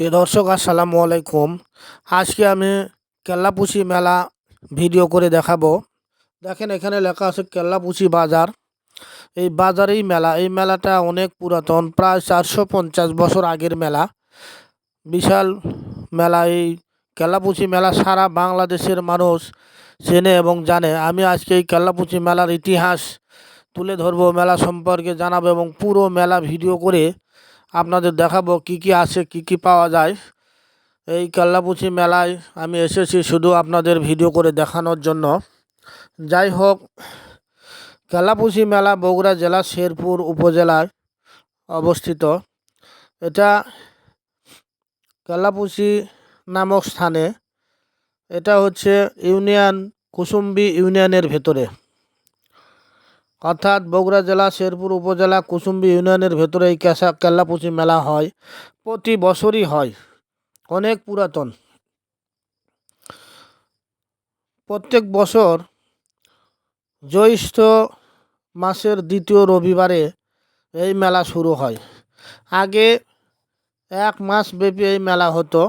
প্রিয় দর্শক, আসসালামু আলাইকুম। আজকে আমি কেল্লাপুষি মেলা ভিডিও করে দেখাবো। দেখেন, এখানে লেখা আছে কেল্লাপুষি বাজার। এই বাজারেই মেলা। এই মেলাটা অনেক পুরাতন, প্রায় চারশো পঞ্চাশ বছর আগের মেলা। বিশাল মেলা এই কেল্লাপুষি মেলা। সারা বাংলাদেশের মানুষ চেনে এবং জানে। আমি আজকে এই কেল্লাপুষি মেলার ইতিহাস তুলে ধরবো, মেলা সম্পর্কে জানাব এবং পুরো মেলা ভিডিও করে আপনাদের দেখাবো কি কি আছে, কি কি পাওয়া যায়। এই কাল্লাপুচি মেলায় আমি এসেছি শুধু আপনাদের ভিডিও করে দেখানোর জন্য। যাই হোক, কাল্লাপুচি মেলা বগুড়া জেলা শেরপুর উপজেলায় অবস্থিত। এটা কাল্লাপুচি নামক স্থানে। এটা হচ্ছে ইউনিয়ন কুসুম্বি ইউনিয়নের ভেতরে। অর্থাৎ বগুড়া জেলা, শেরপুর উপজেলা, কুসুম্বি ইউনিয়নের ভেতরে এই ক্যাসা কেল্লাপুচি মেলা হয়, প্রতি বছরই হয়, অনেক পুরাতন। প্রত্যেক বছর জ্যৈষ্ঠ মাসের দ্বিতীয় রবিবারে এই মেলা শুরু হয়। আগে এক মাস ব্যাপী এই মেলা হতো,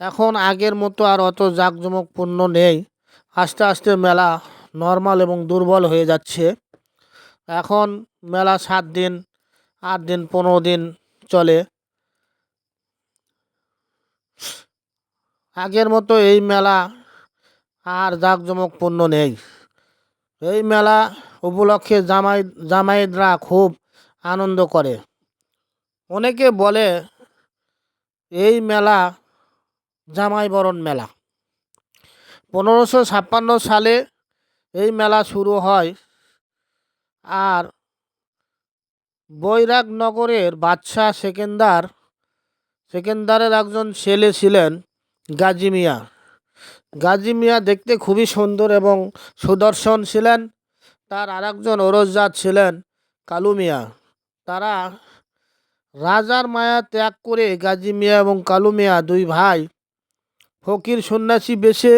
এখন আগের মতো আর অত জাঁকজমকপূর্ণ নেই। আস্তে আস্তে মেলা নর্মাল এবং দুর্বল হয়ে যাচ্ছে। এখন মেলা সাত দিন, আট দিন, পনেরো দিন চলে। আগের মতো এই মেলা আর জাঁকজমকপূর্ণ নেই। এই মেলা উপলক্ষে জামাই জামাইদরা খুব আনন্দ করে। অনেকে বলে, এই মেলা জামাই বরণ মেলা। পনেরোশো ছাপ্পান্ন সালে এই মেলা শুরু হয় আর বৈরাগনগরের বাদশাহ সেকেন্দার, সেকেন্দারের একজন ছেলে ছিলেন গাজী মিয়া। গাজী মিয়া দেখতে খুবই সুন্দর এবং সুদর্শন ছিলেন। তার আর একজন ওরসজাত ছিলেন কালু মিয়া। তারা রাজার মায়া ত্যাগ করে গাজী মিয়া এবং কালু মিয়া দুই ভাই ফকির সন্ন্যাসী বেশে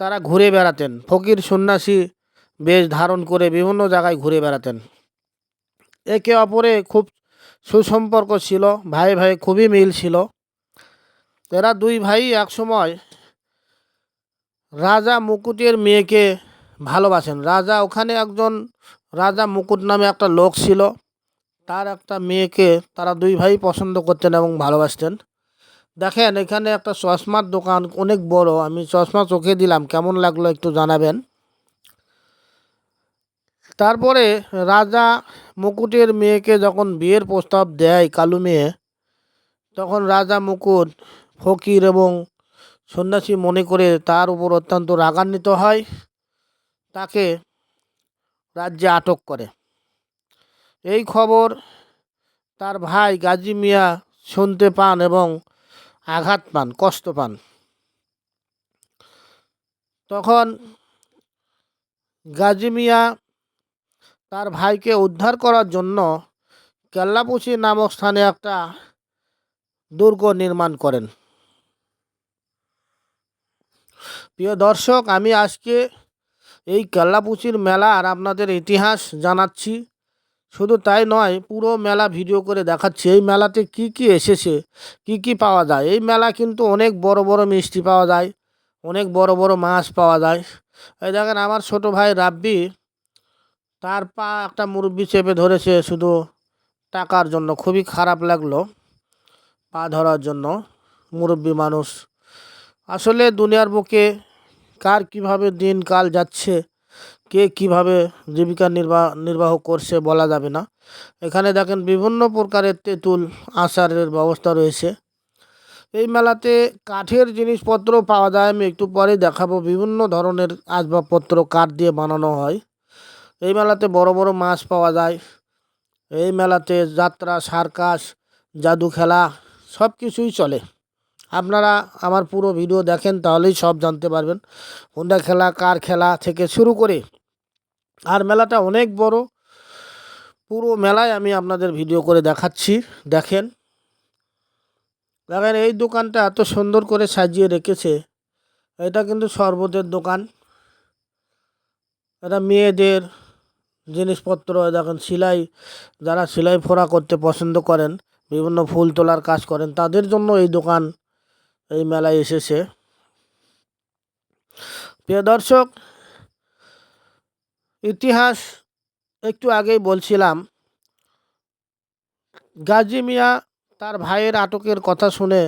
তারা ঘুরে বেড়াতেন। ফকির সন্ন্যাসী বেশ ধারণ করে বিভিন্ন জায়গায় ঘুরে বেড়াতেন। একে অপরে খুব সুসম্পর্ক ছিল, ভাই ভাই খুবই মিল ছিল। এরা দুই ভাই একসময় রাজা মুকুটের মেয়েকে ভালোবাসেন। রাজা ওখানে একজন রাজা মুকুট নামে একটা লোক ছিল। তার একটা মেয়েকে তারা দুই ভাই পছন্দ করতেন এবং ভালোবাসতেন। দেখেন এখানে একটা চশমার দোকান অনেক বড়। আমি চশমা চোখে দিলাম। কেমন লাগল একটু জানাবেন। তারপরে রাজা মুকুটের মেয়েকে যখন বিয়ের প্রস্তাব দেয় কালু মেয়ে, তখন রাজা মুকুট, ফকির এবং সন্ন্যাসী মনে করে তার উপর অত্যন্ত রাগান্বিত হয়। তাকে রাজ্যে আটক করে। এই খবর তার ভাই গাজী মিয়া শুনতে পান এবং আঘাত পান, কষ্ট পান। তখন গাজী মিয়া তার ভাইকে উদ্ধার করার জন্য কেল্লাপুচি নামক স্থানে একটা দুর্গ নির্মাণ করেন। প্রিয় দর্শক, আমি আজকে এই কেল্লাপুচির মেলা আর আপনাদের ইতিহাস জানাচ্ছি। শুধু তাই নয়, পুরো মেলা ভিডিও করে দেখাচ্ছি। এই মেলাতে কি কি এসেছে, কি কি পাওয়া যায়? এই মেলা কিন্তু অনেক বড় বড় মিষ্টি পাওয়া যায়, অনেক বড় বড় মাছ পাওয়া যায়। এই দেখেন, আমার ছোট ভাই রাব্বি তার পা একটা মুরব্বি চেপে ধরেছে শুধু টাকার জন্য। খুবই খারাপ লাগল পা ধরার জন্য মুরব্বী মানুষ। আসলে দুনিয়ার বুকে কার কীভাবে দিন কাল যাচ্ছে, কে কীভাবে জীবিকা নির্বাহ নির্বাহ করছে বলা যাবে না। এখানে দেখেন বিভিন্ন প্রকারের তেঁতুল, আচারের ব্যবস্থা রয়েছে। এই মেলাতে কাঠের জিনিসপত্র পাওয়া যায়। আমি একটু পরে দেখাবো। বিভিন্ন ধরনের আসবাবপত্র কাঠ দিয়ে বানানো হয়। এই মেলাতে বড় বড় মাছ পাওয়া যায়। এই মেলাতে যাত্রা, সার্কাস, জাদু খেলা সব কিছুই চলে। আপনারা আমার পুরো ভিডিও দেখেন তাহলেই সব জানতে পারবেন। হুন্ডা খেলা, কার খেলা থেকে শুরু করে। আর মেলাটা অনেক বড়। পুরো মেলায় আমি আপনাদের ভিডিও করে দেখাচ্ছি। দেখেন। দেখেন, এই দোকানটা এত সুন্দর করে সাজিয়ে রেখেছে। এটা কিন্তু শরবতের দোকান। এটা মেয়েদের জিনিসপত্র, দেখেন সেলাই, যারা সেলাই ফোড়া করতে পছন্দ করেন, বিভিন্ন ফুল তোলার কাজ করেন, তাদের জন্য এই দোকান, এই মেলায় এসেছে। প্রিয় দর্শক, ইতিহাস একটু আগেই বলছিলাম, গাজী মিয়া তার ভাইয়ের আটকের কথা শুনে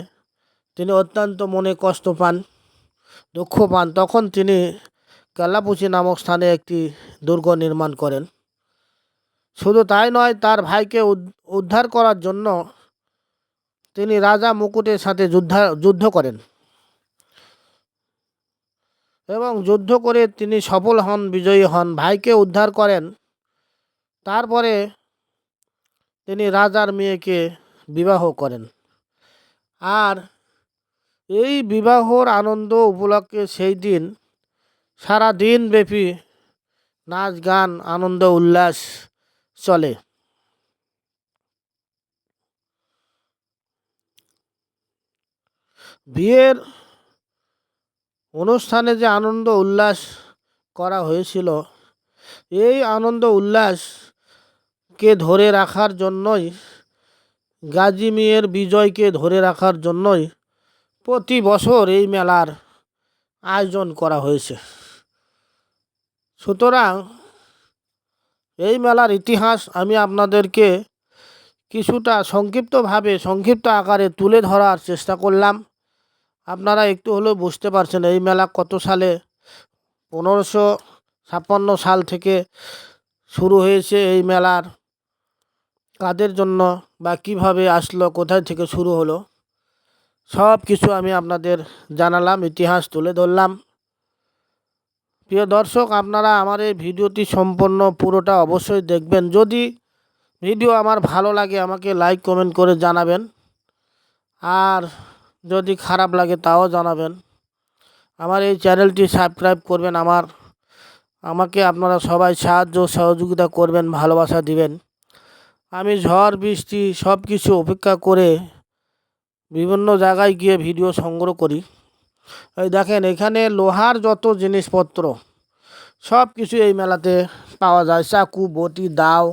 তিনি অত্যন্ত মনে কষ্ট পান, দুঃখ পান। তখন তিনি কাল্লাপুচি নামক স্থানে একটি দুর্গ নির্মাণ করেন। শুধু তাই নয়, তার ভাইকে উদ- উদ্ধার করার জন্য তিনি রাজা মুকুটের সাথে যুদ্ধা, যুদ্ধ করেন এবং যুদ্ধ করে তিনি সফল হন, বিজয়ী হন। ভাইকে উদ্ধার করেন, তারপরে তিনি রাজার মেয়েকে বিবাহ করেন। আর এই বিবাহর আনন্দ উপলক্ষে সেই দিন সারা দিন ব্যাপী নাচ, গান, আনন্দ, উল্লাস চলে। বিয়ের অনুষ্ঠানে যে আনন্দ, উল্লাস করা হয়েছিল, এই আনন্দ, উল্লাসকে ধরে রাখার জন্যই, গাজী মিয়ার বিজয়কে ধরে রাখার জন্যই প্রতি বছর এই মেলার আয়োজন করা হয়েছে। সুতরাং এই মেলার ইতিহাস আমি আপনাদেরকে কিছুটা সংক্ষিপ্তভাবে, সংক্ষিপ্ত আকারে তুলে ধরার চেষ্টা করলাম। আপনারা একটু হলেও বুঝতে পারছেন এই মেলা কত সালে? পনেরোশো ছাপ্পান্ন সাল থেকে শুরু হয়েছে এই মেলার। কাদের জন্য বা কীভাবে আসলো, কোথায় থেকে শুরু হলো? সব কিছু আমি আপনাদের জানালাম, ইতিহাস তুলে ধরলাম। প্রিয় দর্শক, আপনারা আমার এই ভিডিওটি সম্পূর্ণ পুরোটা অবশ্যই দেখবেন। যদি ভিডিও আমার ভালো লাগে, আমাকে লাইক কমেন্ট করে জানাবেন। আর যদি খারাপ লাগে, তাও জানাবেন। আমার এই চ্যানেলটি সাবস্ক্রাইব করবেন, আমার, আমাকে আপনারা সবাই সাহায্য সহযোগিতা করবেন, ভালোবাসা দিবেন। আমি ঝড়, বৃষ্টি সব কিছু অপেক্ষা করে বিভিন্ন জায়গায় গিয়ে ভিডিও সংগ্রহ করি। এই দেখেন, এখানে লোহার যত জিনিসপত্র, সব কিছু এই মেলাতে পাওয়া যায়। চাকু, বটি, দাও,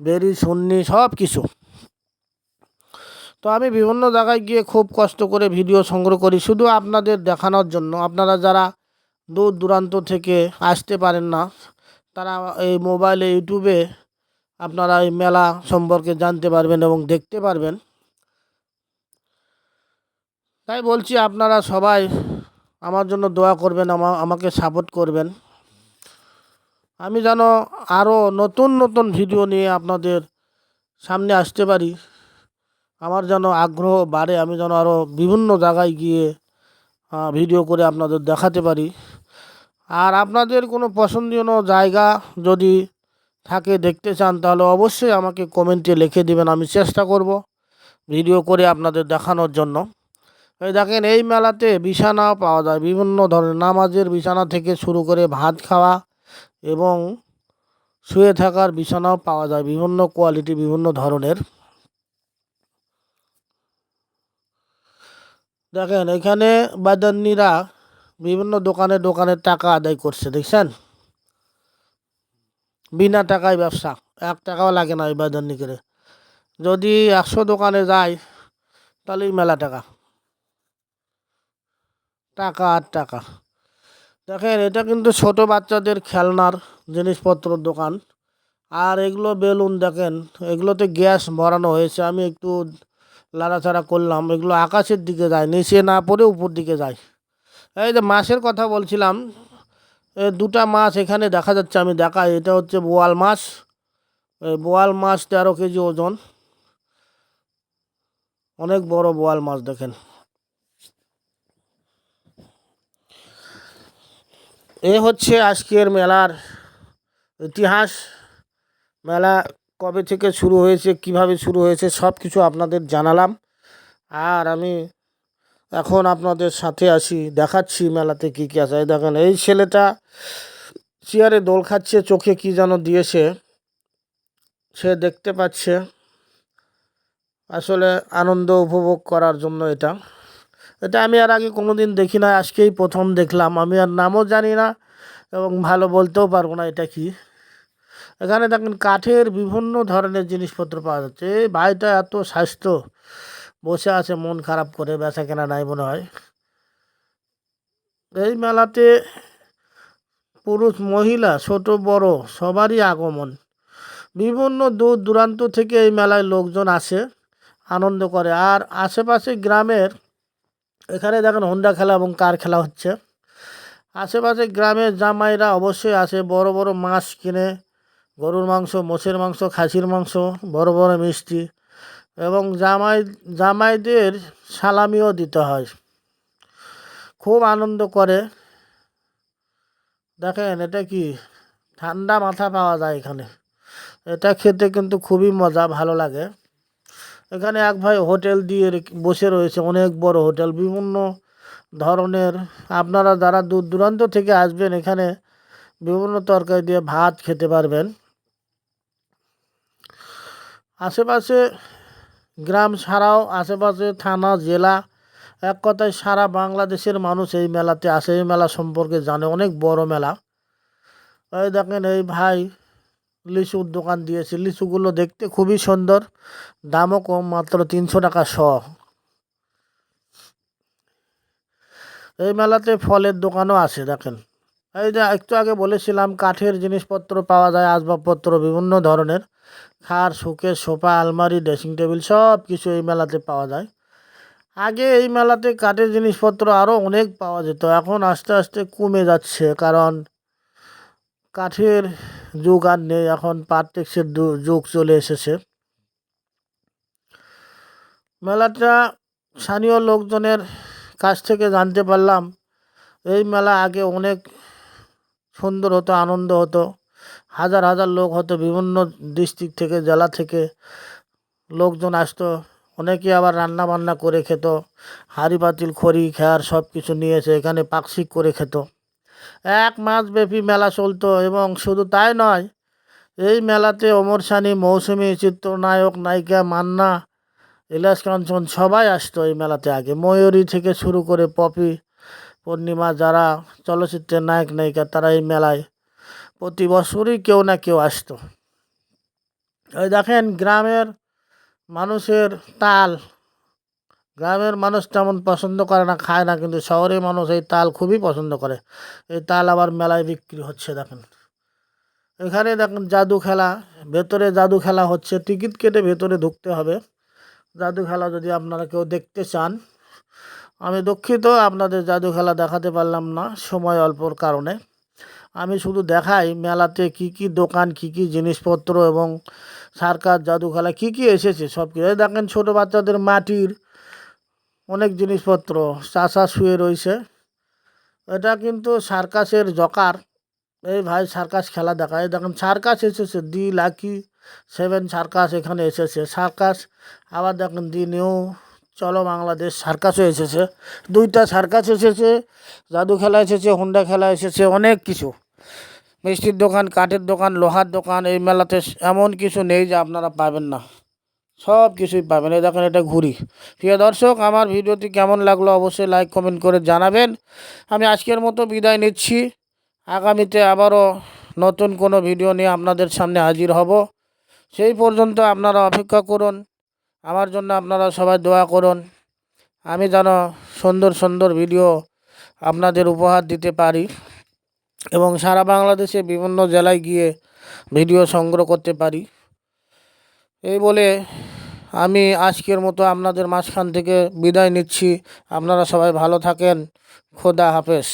বেরি, সুন্নি, সব কিছু। তো আমি বিভিন্ন জায়গায় গিয়ে খুব কষ্ট করে ভিডিও সংগ্রহ করি, শুধু আপনাদের দেখানোর জন্য। আপনারা যারা দূর দূরান্ত থেকে আসতে পারেন না, তারা এই মোবাইলে, ইউটিউবে আপনারা এই মেলা সম্পর্কে জানতে পারবেন এবং দেখতে পারবেন। তাই বলছি আপনারা সবাই আমার জন্য দোয়া করবেন, আমা, আমাকে সাপোর্ট করবেন। আমি যেন আরও নতুন নতুন ভিডিও নিয়ে আপনাদের সামনে আসতে পারি। আমার যেন আগ্রহ বাড়ে, আমি যেন আরও বিভিন্ন জায়গায় গিয়ে ভিডিও করে আপনাদের দেখাতে পারি। আর আপনাদের কোনো পছন্দনীয় জায়গা যদি থাকে দেখতে চান, তাহলে অবশ্যই আমাকে কমেন্টে লিখে দিবেন, আমি চেষ্টা করব ভিডিও করে আপনাদের দেখানোর জন্য। এই দেখেন, এই মেলাতে বিছানা পাওয়া যায়। বিভিন্ন ধরনের নামাজের বিছানা থেকে শুরু করে ভাত খাওয়া এবং শুয়ে থাকার বিছানাও পাওয়া যায় বিভিন্ন কোয়ালিটি, বিভিন্ন ধরনের। দেখেন, এখানে বাদান্নিরা বিভিন্ন দোকানে দোকানে টাকা আদায় করছে, দেখছেন? বিনা টাকায় ব্যবসা, এক টাকাও লাগে না এই বাদান্নি করে। যদি একশো দোকানে যায় তাহলেই মেলা টাকা। টাকা আর টাকা। দেখেন, এটা কিন্তু ছোট বাচ্চাদের খেলনার জিনিসপত্র দোকান। আর এগুলো বেলুন দেখেন, এগুলোতে গ্যাস ভরানো হয়েছে। আমি একটু লাড়াচাড়া করলাম, এগুলো আকাশের দিকে যায়, নিচে না পড়ে উপর দিকে যায়। এই যে মাছের কথা বলছিলাম দুটা মাছ এখানে দেখা যাচ্ছে, আমি দেখাই। এটা হচ্ছে বোয়াল মাছ। বোয়াল মাছ তেরো কেজি ওজন। অনেক বড় বোয়াল মাছ দেখেন। এ হচ্ছে আজকের মেলার ইতিহাস। মেলা কবে থেকে শুরু হয়েছে, কীভাবে শুরু হয়েছে সব কিছু আপনাদের জানালাম। আর আমি এখন আপনাদের সাথে আছি, দেখাচ্ছি মেলাতে কী কী আছে। দেখেন, এই ছেলেটা চেয়ারে দোল খাচ্ছে, চোখে কী যেন দিয়েছে। সে দেখতে পাচ্ছে। আসলে আনন্দ উপভোগ করার জন্য এটা। এটা আমি আর আগে কোনো দিন দেখি না আজকেই প্রথম দেখলাম। আমি আর নামও জানি না এবং ভালো বলতেও পারব না এটা কি। এখানে দেখেন কাঠের বিভিন্ন ধরনের জিনিসপত্র পাওয়া যাচ্ছে। এই ভাইটা এত স্বাস্থ্য, বসে আছে, মন খারাপ করে, বেচা কেনা নাই মনে হয়। এই মেলাতে পুরুষ, মহিলা, ছোট, বড়, সবারই আগমন। বিভিন্ন দূর দূরান্ত থেকে এই মেলায় লোকজন আসে, আনন্দ করে। আর আশেপাশে গ্রামের এখানে দেখেন হন্ডা খেলা এবং কার খেলা হচ্ছে। আশেপাশে গ্রামের জামাইরা অবশ্যই আসে, বড় বড় মাছ কিনে, গরুর মাংস, মোষের মাংস, খাসির মাংস, বড় বড় মিষ্টি এবং জামাই, জামাইদের সালামিও দিতে হয়। খুব আনন্দ করে। দেখেন এটা কি? ঠান্ডা মাথা পাওয়া যায় এখানে। এটা খেতে কিন্তু খুবই মজা, ভালো লাগে। এখানে এক ভাই হোটেল দিয়ে বসে রয়েছে, অনেক বড় হোটেল, বিভিন্ন ধরনের। আপনারা যারা দূর দূরান্ত থেকে আসবেন এখানে, বিভিন্ন তরকারি দিয়ে ভাত খেতে পারবেন। আশেপাশে গ্রাম ছাড়াও আশেপাশে থানা, জেলা, এক কথায় সারা বাংলাদেশের মানুষ এই মেলাতে আসে। এই মেলা সম্পর্কে জানে, অনেক বড় মেলা। এই দেখেন এই ভাই লিচুর দোকান দিয়েছি। লিচুগুলো দেখতে খুবই সুন্দর। দামও কম, মাত্র তিনশো টাকা শ। এই মেলাতে ফলের দোকানও আছে, দেখেন। এই যে একটু আগে বলেছিলাম, কাঠের জিনিসপত্র পাওয়া যায়, আসবাবপত্র, বিভিন্ন ধরনের। খাট, শোকেস, সোফা, আলমারি, ড্রেসিং টেবিল, সব কিছু এই মেলাতে পাওয়া যায়। আগে এই মেলাতে কাঠের জিনিসপত্র আরও অনেক পাওয়া যেত। এখন আস্তে আস্তে কমে যাচ্ছে, কারণ কাঠের যুগ আর নেই, এখন পার্টেক্সের যুগ চলে এসেছে। মেলাটা স্থানীয় লোকজনের কাছ থেকে জানতে পারলাম, এই মেলা আগে অনেক সুন্দর হতো, আনন্দ হতো। হাজার হাজার লোক হতো, বিভিন্ন ডিস্ট্রিক্ট থেকে, জেলা থেকে লোকজন আসতো। অনেকে আবার রান্না বান্না করে খেত, হাঁড়ি, পাতিল, খড়ি, খেয়ার সব কিছু নিয়ে এসে এখানে পাকশিক করে খেত। এক মাস ব্যাপী মেলা চলতো এবং শুধু তাই নয়, এই মেলাতে অমর সানি মৌসুমী, চিত্রনায়ক, নায়িকা মান্না ইলাস কাঞ্চন সবাই আসতো এই মেলাতে আগে। ময়ূরী থেকে শুরু করে পপি, পূর্ণিমা যারা চলচ্চিত্রের নায়ক, নায়িকা, তারা এই মেলায় প্রতি বছরই কেউ না কেউ আসতো। ওই দেখেন, গ্রামের মানুষের তাল গ্রামের মানুষ তেমন পছন্দ করে না, খায় না, কিন্তু শহরের মানুষ এই তাল খুবই পছন্দ করে। এই তাল আবার মেলায় বিক্রি হচ্ছে, দেখেন। এখানে দেখেন জাদু খেলা, ভেতরে জাদু খেলা হচ্ছে, টিকিট কেটে ভেতরে ঢুকতে হবে। জাদু খেলা যদি আপনারা কেউ দেখতে চান, আমি দুঃখিত, আপনাদের জাদু খেলা দেখাতে পারলাম না, সময় অল্পর কারণে। আমি শুধু দেখাই মেলাতে কি কি দোকান, কি কি জিনিসপত্র এবং সার্কাস জাদু খেলা কী কী এসেছে সব কিছু দেখেন ছোটো বাচ্চাদের মাটির অনেক জিনিসপত্র চাষা শুয়ে রয়েছে। এটা কিন্তু সার্কাসের জকার। এই ভাই সার্কাস খেলা দেখায়। দেখেন, সার্কাস এসেছে, দি লাকি সেভেন সার্কাস এখানে এসেছে। সার্কাস, আবার দেখেন, দি নিউ, চলো বাংলাদেশ, সার্কাসও এসেছে। দুইটা সার্কাস এসেছে, জাদু খেলা এসেছে, হুন্ডা খেলা এসেছে, অনেক কিছু। মিষ্টির দোকান, কাঠের দোকান, লোহার দোকান, এই মেলাতে এমন কিছু নেই যে আপনারা পাবেন না। সব কিছুই পাবেন। এই দেখেন এটা ঘুরি প্রিয় দর্শক, আমার ভিডিওটি কেমন লাগল অবশ্যই লাইক কমেন্ট করে জানাবেন। আমি আজকের মতো বিদায় নিচ্ছি। আগামীতে আবারও নতুন কোনো ভিডিও নিয়ে আপনাদের সামনে হাজির হব। সেই পর্যন্ত আপনারা অপেক্ষা করুন। আমার জন্য আপনারা সবাই দোয়া করুন। আমি যেন সুন্দর সুন্দর ভিডিও আপনাদের উপহার দিতে পারি এবং সারা বাংলাদেশে বিভিন্ন জেলায় গিয়ে ভিডিও সংগ্রহ করতে পারি। এই বলে আমি আজকের মতো আপনাদের মাঝখান থেকে বিদায় নিচ্ছি। আপনারা সবাই ভালো থাকেন। খোদা হাফেজ।